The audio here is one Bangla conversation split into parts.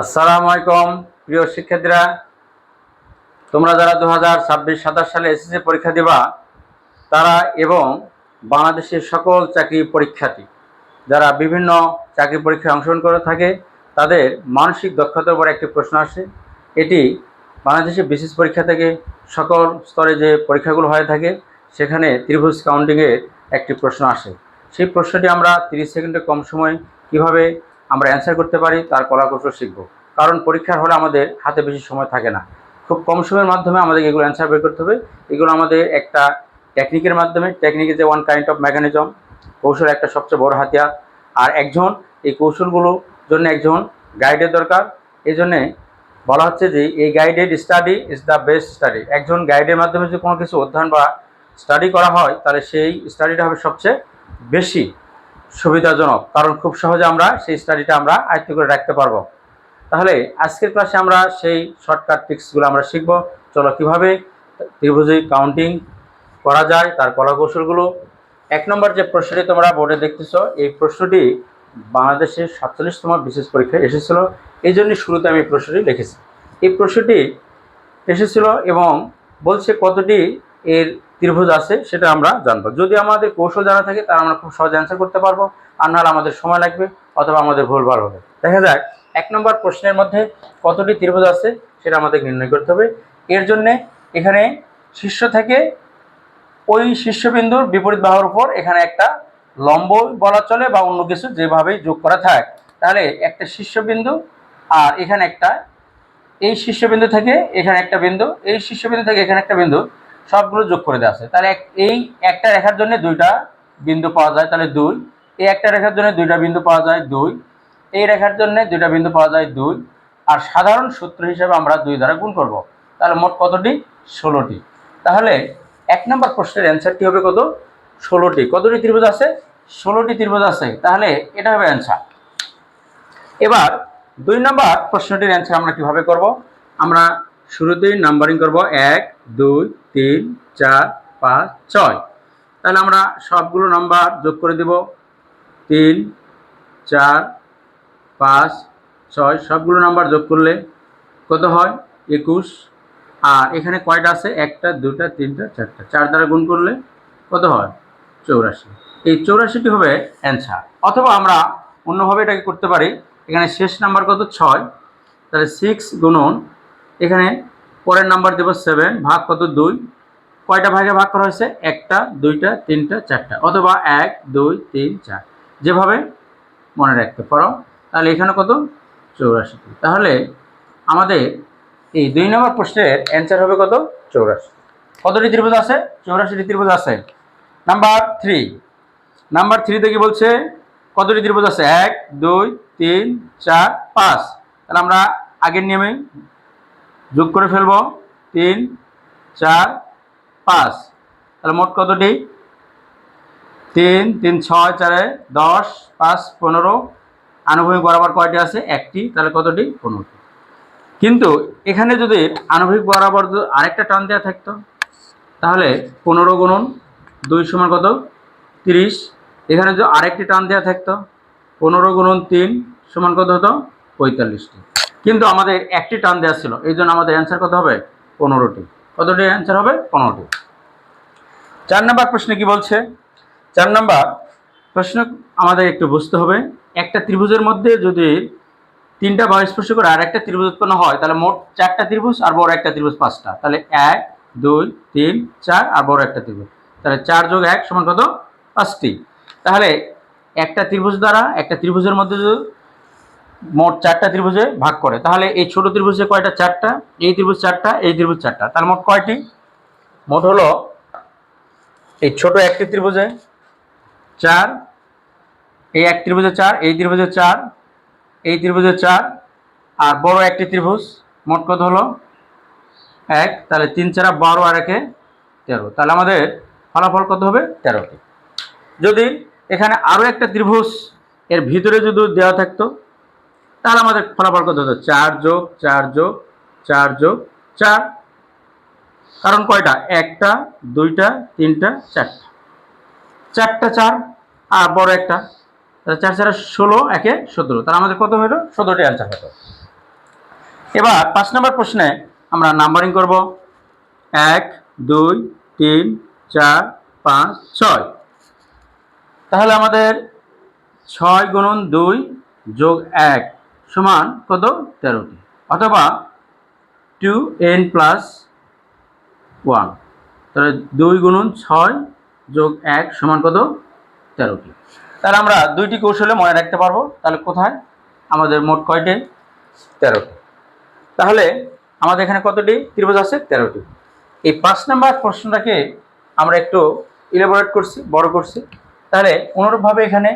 আসসালামু আলাইকুম, প্রিয় শিক্ষার্থীরা। তোমরা যারা দু হাজার ছাব্বিশ সাতাশ সালে এসএসসি পরীক্ষা দিবা, তারা এবং বাংলাদেশের সকল চাকরি পরীক্ষার্থী, যারা বিভিন্ন চাকরি পরীক্ষায় অংশগ্রহণ করে থাকে, তাদের মানসিক দক্ষতার উপর একটি প্রশ্ন আসে। এটি বাংলাদেশের বিশেষ পরীক্ষা থেকে সকল স্তরে যে পরীক্ষাগুলো হয়ে থাকে, সেখানে ত্রিভুজ কাউন্টিংয়ের একটি প্রশ্ন আসে। সেই প্রশ্নটি আমরা তিরিশ সেকেন্ডে কম সময় কীভাবে আমরা অ্যান্সার করতে পারি, তার কলাকৌশল শিখব। কারণ পরীক্ষার হলে আমাদের হাতে বেশি সময় থাকে না। খুব কম সময়ের মাধ্যমে আমাদের এগুলো অ্যান্সার বের করতে হবে। এগুলো আমাদের একটা টেকনিকের মাধ্যমে। Technique a one kind of mechanism কৌশল একটা সবচেয়ে বড় হাতিয়ার। আর একজন, এই কৌশলগুলোর জন্য একজন গাইডের দরকার। এই জন্যে বলা হচ্ছে যে, এই guided study is the best study একজন গাইডের মাধ্যমে যদি কোনো কিছু অধ্যয়ন বা স্টাডি করা হয়, তাহলে সেই স্টাডিটা হবে সবচেয়ে বেশি। সুবিধাজনক, কারণ খুব সহজে আমরা সেই স্টাডিটা আমরা আয়ত্ত করে রাখতে পারব। তাহলে আজকের ক্লাসে আমরা সেই শর্টকাট টিক্সগুলো আমরা শিখব। চলো কীভাবে ত্রিভুজে কাউন্টিং করা যায়, তার কলাকৌশলগুলো। এক নম্বর যে প্রশ্নটি তোমরা বোর্ডে দেখতেছো, এই প্রশ্নটি বাংলাদেশের সাতচল্লিশতম বিশেষ পরীক্ষায় এসেছিল। এই জন্যই শুরুতে আমি প্রশ্নটি লিখেছি। এই প্রশ্নটি এসেছিল এবং বলছে কতটি এর ত্রিভুজ আছে, সেটা আমরা জানব। যদি আমাদের কৌশল জানা থাকে, তাহলে আমরা খুব সহজে অ্যান্সার করতে পারব। আর নাহলে আমাদের সময় লাগবে, অথবা আমাদের ভুলভাল হবে। দেখা যাক, এক নম্বর প্রশ্নের মধ্যে কতটি ত্রিভুজ আছে, সেটা আমাদের নির্ণয় করতে হবে। এর জন্যে এখানে শীর্ষ থেকে ওই শীর্ষবিন্দুর বিপরীত বাহুর উপর এখানে একটা লম্ব বলা চলে, বা অন্য কিছু যেভাবেই যোগ করা থাক। তাহলে একটা শীর্ষবিন্দু, আর এখানে একটা, এই শীর্ষবিন্দু থেকে এখানে একটা বিন্দু, এই শীর্ষবিন্দু থেকে এখানে একটা বিন্দু। সবগুলো যোগ করে দেওয়া আছে। তাহলে এই একটা রেখার জন্য দুইটা বিন্দু পাওয়া যায়, তাহলে দুই। এই একটা রেখার জন্য দুইটা বিন্দু পাওয়া যায়, দুই। এই রেখার জন্য দুইটা বিন্দু পাওয়া যায়, দুই। আর সাধারণ সূত্র হিসাবে আমরা দুই দ্বারা গুণ করব। তাহলে মোট কতটি? ষোলোটি। তাহলে এক নম্বর প্রশ্নের অ্যান্সারটি হবে কত? ষোলোটি। কতটি ত্রিভুজ আছে? ষোলোটি ত্রিভুজ আছে। তাহলে এটা হবে অ্যান্সার এবার দুই নম্বর প্রশ্নটির অ্যান্সার আমরা কীভাবে করব? আমরা শুরুতেই নাম্বারিং করব। এক, দুই তিন, চার, পাঁচ, ছয়। তাহলে আমরা সবগুলো নাম্বার যোগ করে দেব। তিন, চার, পাঁচ, ছয়, সবগুলো নাম্বার যোগ করলে কত হয়? একুশ। আর এখানে কয়টা আছে? একটা, দুটা, তিনটা, চারটা। চার দ্বারা গুণ করলে কত হয়? চৌরাশি। এই চৌরাশিটি হবে অ্যান্সার। অথবা আমরা অন্যভাবে এটাকে করতে পারি। এখানে শেষ নাম্বার কত? ছয়। তাহলে সিক্স গুণন এখানে পরের নাম্বার দেবো সেভেন ভাগ কত? দুই। কয়টা ভাগে ভাগ করা হয়েছে? একটা, দুইটা, তিনটা, চারটা। অথবা এক, দুই, তিন, চার। যেভাবে মনে রাখতে পারো, তাহলে এখানে কত? চৌরাশি তাহলে আমাদের এই দুই নম্বর প্রশ্নের অ্যান্সার হবে কত? চৌরাশি। কতটি ত্রিভুজ আছে? চৌরাশিটি ত্রিভুজ আছে। নাম্বার থ্রি নাম্বার থ্রিতে কি বলছে, কতটি ত্রিভুজ আছে? এক, দুই, তিন, চার, পাঁচ। তাহলে আমরা আগের নিয়মে যোগ করে ফেলব। তিন, চার, পাঁচ। তাহলে মোট কতটি? তিন তিন, ছয়, চারে দশ, পাঁচ, পনেরো। আনুভূমিক বরাবর কয়টি আছে? একটি। তাহলে কতটি? পনেরোটি। কিন্তু এখানে যদি আনুভূমিক বরাবর আরেকটা টান দেওয়া থাকতো, তাহলে পনেরো গুণন দুই সমান কত? তিরিশ। এখানে যদি আরেকটি টান দেওয়া থাকতো, পনেরো গুণন তিন সমান কত হতো? পঁয়তাল্লিশটি। কিন্তু আমাদের একটি টান দেওয়া ছিল। এই জন্য আমাদের অ্যান্সার কত হবে? পনেরোটি। কতটি অ্যান্সার হবে? পনেরোটি। চার নম্বর প্রশ্নে কি বলছে? চার নম্বর প্রশ্ন আমাদের একটু বুঝতে হবে। একটা ত্রিভুজের মধ্যে যদি তিনটা বাহু স্পর্শ করে আর একটা ত্রিভুজ উৎপন্ন হয়, তাহলে মোট চারটা ত্রিভুজ আর বড় একটা ত্রিভুজ পাঁচটা। তাহলে এক, দুই, তিন, চার আর বড় একটা ত্রিভুজ। তাহলে চার যোগ এক সমান কত? পাঁচটি। তাহলে একটা ত্রিভুজ দ্বারা একটা ত্রিভুজের মধ্যে যদি মোট চারটা ত্রিভুজে ভাগ করে। তাহলে এই ছোট ত্রিভুজে কয়টা? চারটা। এই ত্রিভুজ চারটা, এই ত্রিভুজ চারটা। তার মোট কয়টি? মোট হলো এই ছোট একটি ত্রিভুজে চার, এই এক ত্রিভুজে চার, এই ত্রিভুজে চার, এই ত্রিভুজে চার, আর বড় একটি ত্রিভুজ মোট কত হলো? এক। তাহলে তিন চারা বারো আর একে তেরো। তাহলে আমাদের ফলাফল কত হবে? তেরোটি। যদি এখানে আরও একটা ত্রিভুজ এর ভিতরে যদি দেওয়া থাকতো তাহলে আমাদের ফলাফল কত হতো? চার যোগ চার যোগ চার যোগ, চার। কারণ কয়টা? একটা, দুইটা, তিনটা, চারটা। চারটা চার আর বড় একটা। চার চার ষোলো, একে সতেরো। তাহলে আমাদের কত হলো? সতেরোটি অ্যান্সার হতো। এবার পাঁচ নম্বর প্রশ্নে আমরা নাম্বারিং করব। এক, দুই, তিন, চার, পাঁচ, ছয়। তাহলে আমাদের ছয় গুণন দুই যোগ এক। সমান কত? তেরোটি। অথবা টু এন প্লাস ওয়ান তাহলে দুই গুণন ছয় যোগ এক সমান কত? তেরোটি। তাহলে আমরা দুইটি কৌশলে মনে রাখতে পারব। তাহলে কোথায়? আমাদের মোট কয়টি? তেরোটি। তাহলে আমাদের এখানে কতটি? ত্রিভুজ আছে, তেরোটি। এই পাঁচ নাম্বার প্রশ্নটাকে আমরা একটু ইলাবোরেট করছি, বড় করছি। তাহলে অনুরূপভাবে এখানে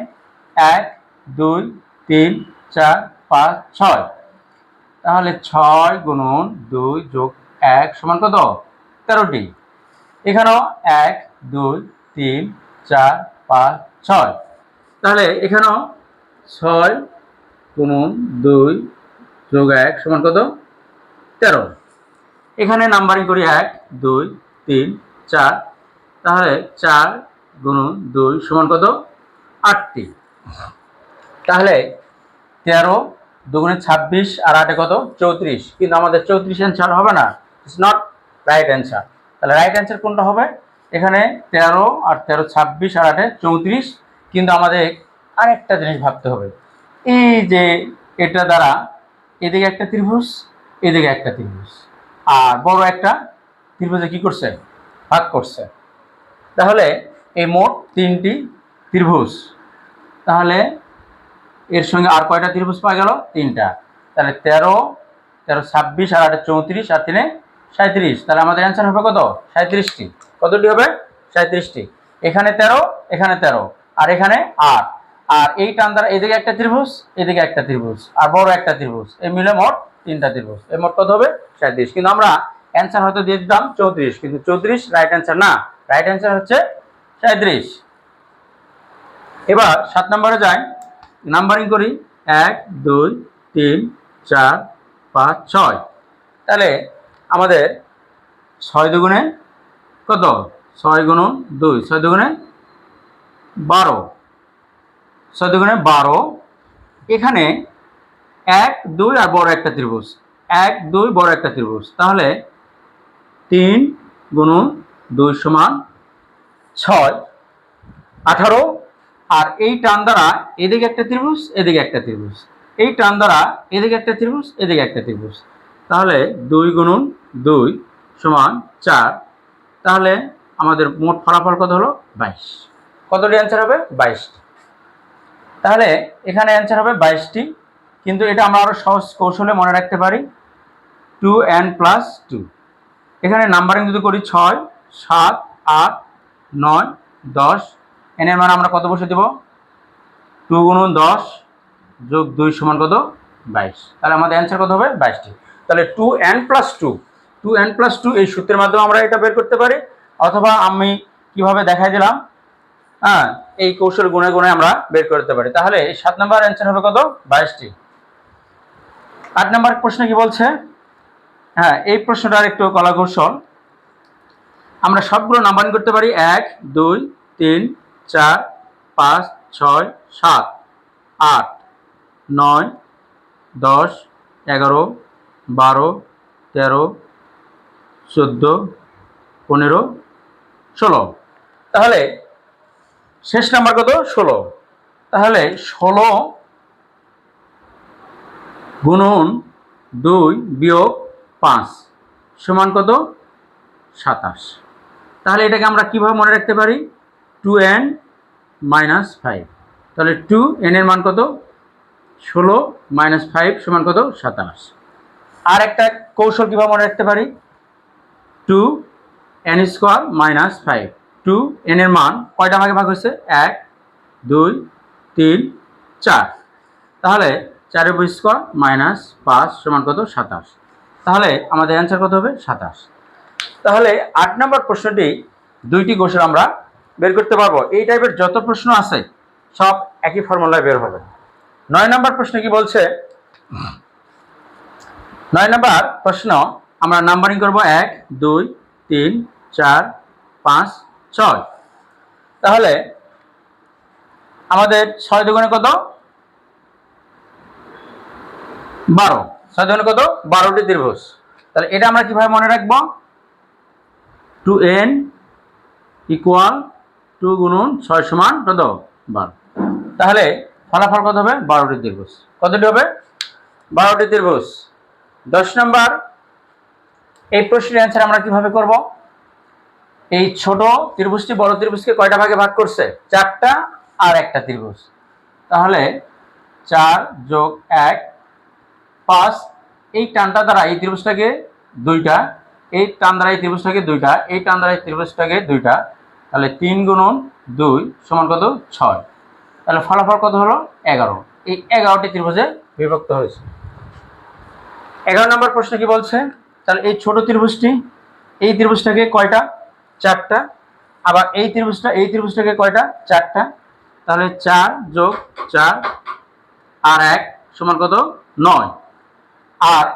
এক, দুই, তিন, চার পাঁচ, ছয়। তাহলে ছয় গুণন দুই যোগ এক সমান কত? তেরোটি। এখানেও এক, দুই, তিন, চার, পাঁচ, ছয়। তাহলে এখানেও ছয় গুণন দুই যোগ এক সমান কত? তেরো। এখানে নাম্বারিং করি এক, দুই, তিন, চার। তাহলে চার গুণন দুই সমান কত? আটটি। তাহলে তেরো দুগুণে ছাব্বিশ আর আটে কত? চৌত্রিশ। কিন্তু আমাদের চৌত্রিশ অ্যান্সার হবে না। ইটস নট রাইট অ্যান্সার তাহলে রাইট অ্যান্সার কোনটা হবে? এখানে তেরো আর তেরো ছাব্বিশ আর আটে চৌত্রিশ। কিন্তু আমাদের আরেকটা জিনিস ভাবতে হবে। এই যে এটা দ্বারা এদিকে একটা ত্রিভুজ, এদিকে একটা ত্রিভুজ। আর বড় একটা ত্রিভুজে কি করছে? ভাগ করছে। তাহলে এই মোট তিনটি ত্রিভুজ। তাহলে এর সঙ্গে আর কয়টা ত্রিভুজ পাওয়া গেল? তিনটা। তাহলে তেরো তেরো ছাব্বিশ, আর আটে চৌত্রিশ, আর তিনে সাঁত্রিশ তাহলে আমাদের অ্যান্সার হবে কত? সাঁত্রিশটি কতটি হবে? সাঁত্রিশটি এখানে তেরো এখানে তেরো, আর এখানে আট। আর এই টান দ্বারা এদিকে একটা ত্রিভুজ, এদিকে একটা ত্রিভুজ, আর বড় একটা ত্রিভুজ। এই মিলে মোট তিনটা ত্রিভুজ। এই মোট কত হবে? সাঁত্রিশ কিন্তু আমরা অ্যান্সার হয়তো দিয়ে দিতাম চৌত্রিশ। কিন্তু চৌত্রিশ রাইট অ্যান্সার না। রাইট অ্যান্সার হচ্ছে সাঁত্রিশ এবার সাত নম্বরে যাই। নাম্বারিং করি। এক, দুই, তিন, চার, পাঁচ, ছয়। তাহলে আমাদের ছয় দুগুণে কত? ছয় গুণ দুই, ছয় দুগুণে বারো। ছয় দুগুণে বারো। এখানে এক, দুই আর বড় একটা ত্রিভুজ। এক, দুই, বড় একটা ত্রিভুজ। তাহলে তিন গুণ দুই সমান ছয়। আঠারো আর এই টান দ্বারা এদিকে একটা ত্রিভুজ, এদিকে একটা ত্রিভুজ। এই টান দ্বারা এদিকে একটা ত্রিভুজ, এদিকে একটা ত্রিভুজ। তাহলে দুই গুণন দুই সমান চার, তাহলে আমাদের মোট ফলাফল কত হলো? বাইশ। কতটি অ্যান্সার হবে? বাইশটি। তাহলে এখানে অ্যান্সার হবে বাইশটি, কিন্তু এটা আমরা আরও সহজ কৌশলে মনে রাখতে পারি। টু এন প্লাস টু এখানে নাম্বারিং যদি করি ছয়, সাত, আট, নয়, দশ এনের মান আমরা কত বসে দেব? টু গুণন দশ যোগ দুই সমান কত? বাইশ। তাহলে আমাদের অ্যান্সার কত হবে? বাইশটি। তাহলে two n plus two two n plus two এই সূত্রের মাধ্যমে আমরা এটা বের করতে পারি। অথবা আমি কীভাবে দেখাই দিলাম? হ্যাঁ এই কৌশল গুণে গুণে আমরা বের করতে পারি। তাহলে এই সাত নম্বর অ্যান্সার হবে কত? বাইশটি। আট নম্বর প্রশ্ন কি বলছে? হ্যাঁ এই প্রশ্নটার একটু কলা কৌশল আমরা সবগুলো নাম্বারিং করতে পারি। এক, দুই, তিন চার, পাঁচ, ছয়, সাত, আট, নয়, দশ, এগারো, বারো, তেরো, চোদ্দ, পনেরো, ষোলো। তাহলে শেষ নাম্বার কত? ষোলো। তাহলে ষোলো গুণন দুই বিয়োগ পাঁচ সমান কত? সাতাশ। তাহলে এটাকে আমরা কীভাবে মনে রাখতে পারি? টু এন মাইনাস ফাইভ তাহলে টু এন এর মান কত? ষোলো মাইনাস ফাইভ সমান কত? সাতাশ। আর একটা কৌশল কীভাবে মনে রাখতে পারি? Two n square minus five two n এর মান কয়টা ভাগে ভাগ হয়েছে? এক, দুই, তিন, চার। তাহলে চারের উপর স্কোয়ার মাইনাস পাঁচ সমান কত? সাতাশ। তাহলে আমাদের অ্যান্সার কত হবে? সাতাশ। তাহলে আট নম্বর প্রশ্নটি দুইটি কৌশল আমরা বের করতে পারব? এই টাইপের যত প্রশ্ন আছে, সব একই ফর্মুলায় বের হবে। নয় নম্বর প্রশ্ন কি বলছে? নয় নম্বর প্রশ্ন, আমরা নাম্বারিং করব এক, দুই, তিন, চার, পাঁচ, ছয়। তাহলে, আমাদের ছয় দুগুণে কত? বারো। ছয় দুগুণে কত? বারোটি ত্রিভুজ। তাহলে এটা আমরা কীভাবে মনে রাখব? টু এন ইকুয়াল টু গুণন ছয় সমান কত? বারো। তাহলে ফলাফল কত হবে? বারোটি ত্রিভুজ। কতটি হবে? বারোটি ত্রিভুজ। দশ নম্বর, এই প্রশ্নের অ্যান্সার আমরা কীভাবে করব? এই ছোট ত্রিভুজটি বড় ত্রিভুজকে কয়টা ভাগে ভাগ করছে? চারটা আর একটা ত্রিভুজ। তাহলে চার যোগ এক পাঁচ, এই টানটা দ্বারা এই ত্রিভুজটাকে দুইটা, এই টান দ্বারা এই ত্রিভুজটাকে দুইটা, এই টান দ্বারা এই ত্রিভুজটাকে দুইটা তাহলে তিন গুণন দুই সমান কত? ছয়। তাহলে ফলাফল কত হলো? এগারো। এই এগারোটি ত্রিভুজে বিভক্ত হয়েছে। এগারো নম্বর প্রশ্ন কি বলছে? তাহলে এই ছোট ত্রিভুজটি, এই ত্রিভুজটাকে কয়টা? চারটা। আবার এই ত্রিভুজটা, এই ত্রিভুজটাকে কয়টা? চারটা। তাহলে চার যোগ চার আর এক সমান কত? নয়। আর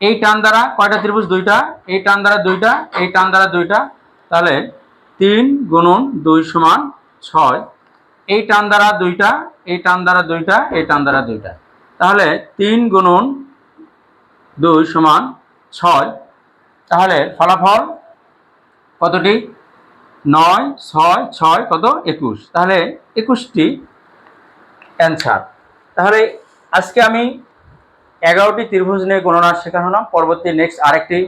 এই টান দ্বারা কয়টা ত্রিভুজ? দুইটা। এই টান দ্বারা দুইটা, এই টান দ্বারা দুইটা। তাহলে তিন গুণন দুই সমান ছয়। এই টান দ্বারা দুইটা, এই টান দ্বারা দুইটা, এই টান দ্বারা দুইটা। তাহলে তিন গুণন দুই সমান ছয়। তাহলে ফলাফল কতটি? নয়, ছয় ছয়, কত? একুশ। তাহলে একুশটি অ্যান্সার তাহলে আজকে আমি এগারোটি ত্রিভুজ নিয়ে গণনা শেখানো পরবর্তী নেক্সট আরেকটি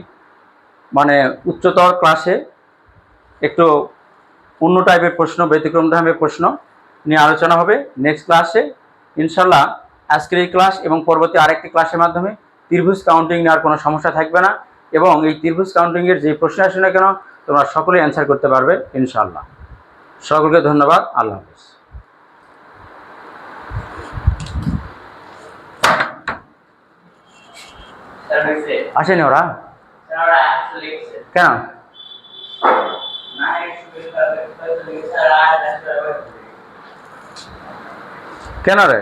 মানে উচ্চতর ক্লাসে একটু অন্য টাইপের প্রশ্ন ব্যতিক্রম ধর্মের প্রশ্ন নিয়ে আলোচনা হবে নেক্সট ক্লাসে ইনশাল্লাহ আজকের এই ক্লাস এবং পরবর্তী আরেকটি ক্লাসের মাধ্যমে ত্রিভুজ কাউন্টিং নেওয়ার কোনো সমস্যা থাকবে না এবং এই ত্রিভুজ কাউন্টিংয়ের যে প্রশ্ন আসে না কেন তোমরা সকলেই অ্যান্সার করতে পারবে ইনশাল্লাহ সকলকে ধন্যবাদ আল্লাহ হাফিজ। আসেনি ওরা? কেন? কেন রে